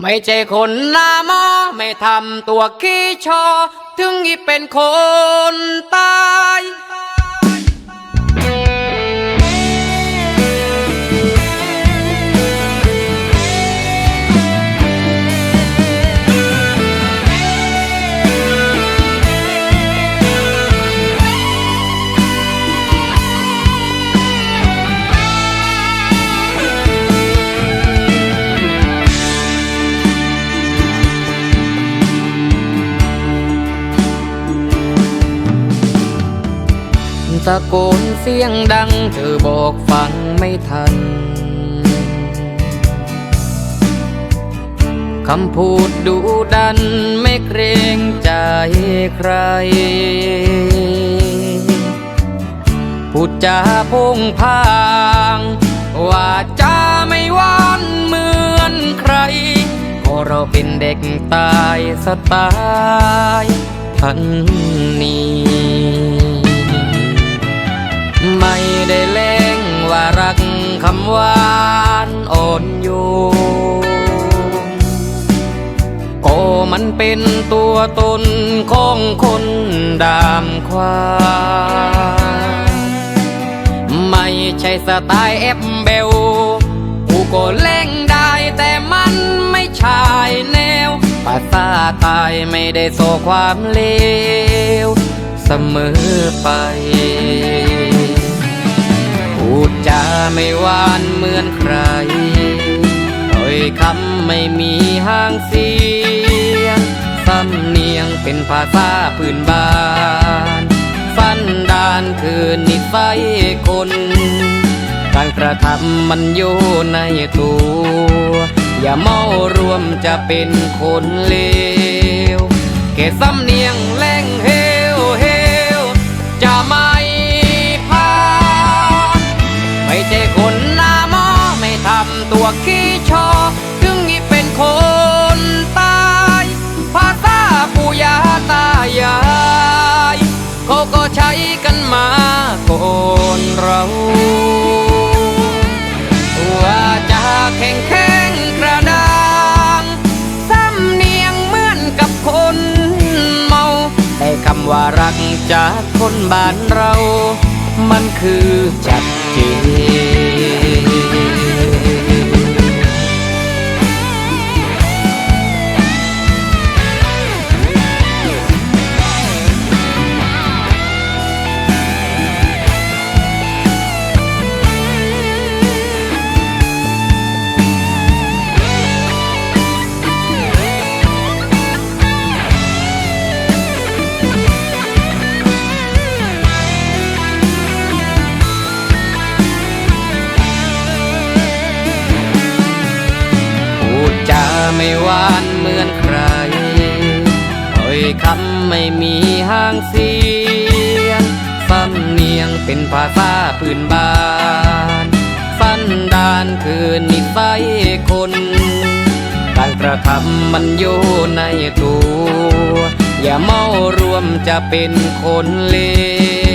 ไม่ใช่คนหน้ามาไม่ทำตัวขี้ชอ ถึงอีเป็นคนตาย ตะโกนเสียงดัง เธอบอกฟังไม่ทัน คำพูดดูดันไม่เกรงใจใคร พูดจาพงพางว่าจะไม่หวานเหมือนใครเพราะเราเป็นเด็กตายสไตล์พันนี้ ไม่ได้เล่งว่ารักคำหวานอ่อนโยนโอ้มันเป็นตัวตนของคนดามความไม่ใช่สไตล์แอปเบลกูก็เล่งได้แต่มันไม่ใช่แนวภาษาตายไม่ได้โซความเลวเสมอไป พูดจาไม่หวานเหมือนใครถ้อยคำไม่มีห้างเสียงสำเนียงเป็นภาษาพื้นบ้านสันดานคือนิสัยคนการกระทำมันอยู่ในตัว อย่าเมารวมจะเป็นคนเลวเกสำเนียงแรง คนเราว่าจะแข็งแข็งกระด้างสำเนียงเหมือนกับคนเมา แต่คำว่ารักจากคนบ้านเรา มันคือจัดเจน ไม่หวานเหมือนใครถ้อยคำไม่มีห้างเสียงสำเนียงเป็นภาษาพื้นบ้าน สันดานคือนิสัยคนการกระทำมันอยู่ในตัว อย่าเมารวมจะเป็นคนเลว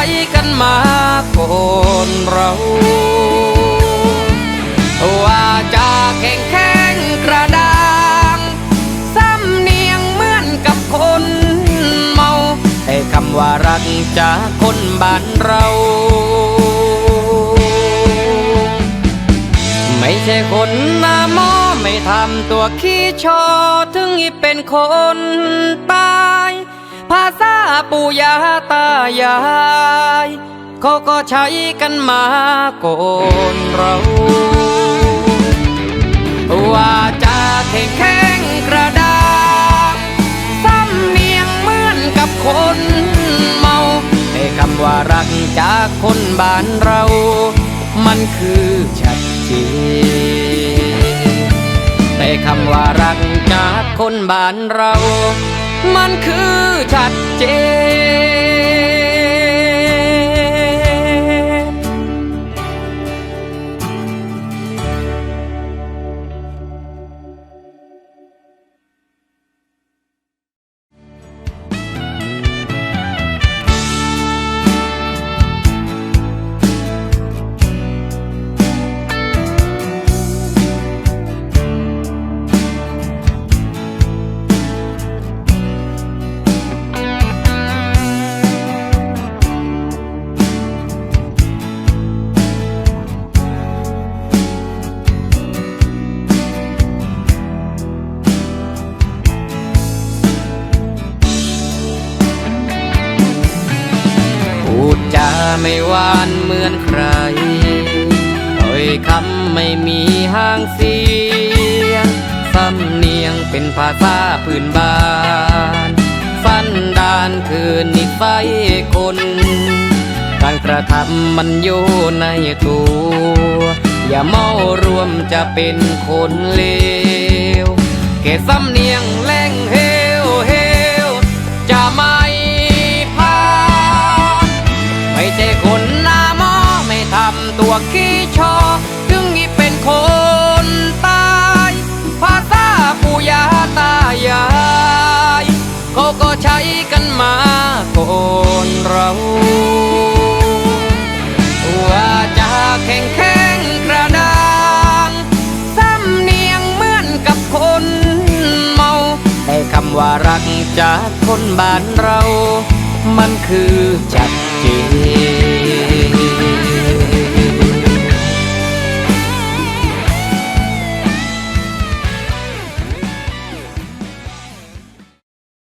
ก็ใช้กันมาก่อนเราว่าจะแข็งแข็งกระด้างสำเนียงเหมือนกับคนเมาแต่คำว่ารักจากคนบ้านเรา ไม่ใช่คนหน้ามอไม่ทำตัวขี้ชอถึงอีเป็นคนตา ภาษาปู่ย่าตายาย เขาก็ใช้กันมาก่อนเราว่าจะแข็งแข็งกระด้างสำเนียงเหมือนกับคนเมาแต่คำว่ารักจากคนบ้านเรา มันคือชัดเจนแต่คำว่ารักจากคนบ้านเรา มันคือชัดเจน ไม่หวานเหมือนใครถ้อยคำไม่มีห้างเสียงสำเนียงเป็นภาษาพื้นบ้าน สันดานคือนิสัยคน การกระทำมันอยู่ในตัว อย่าเมารวมจะเป็นคนเลวแค่สำเนียงแล ขี้ชอ ถึงอีเป็นคนตาย ภาษาปู่ย่าตายายเขาก็ใช้กันมาก่อนเราว่าจะแข็งแข็งกระด้างสำเนียงเหมือนกับคนเมา แต่คำว่ารักจากคนบ้านเรา มันคือชัดเจน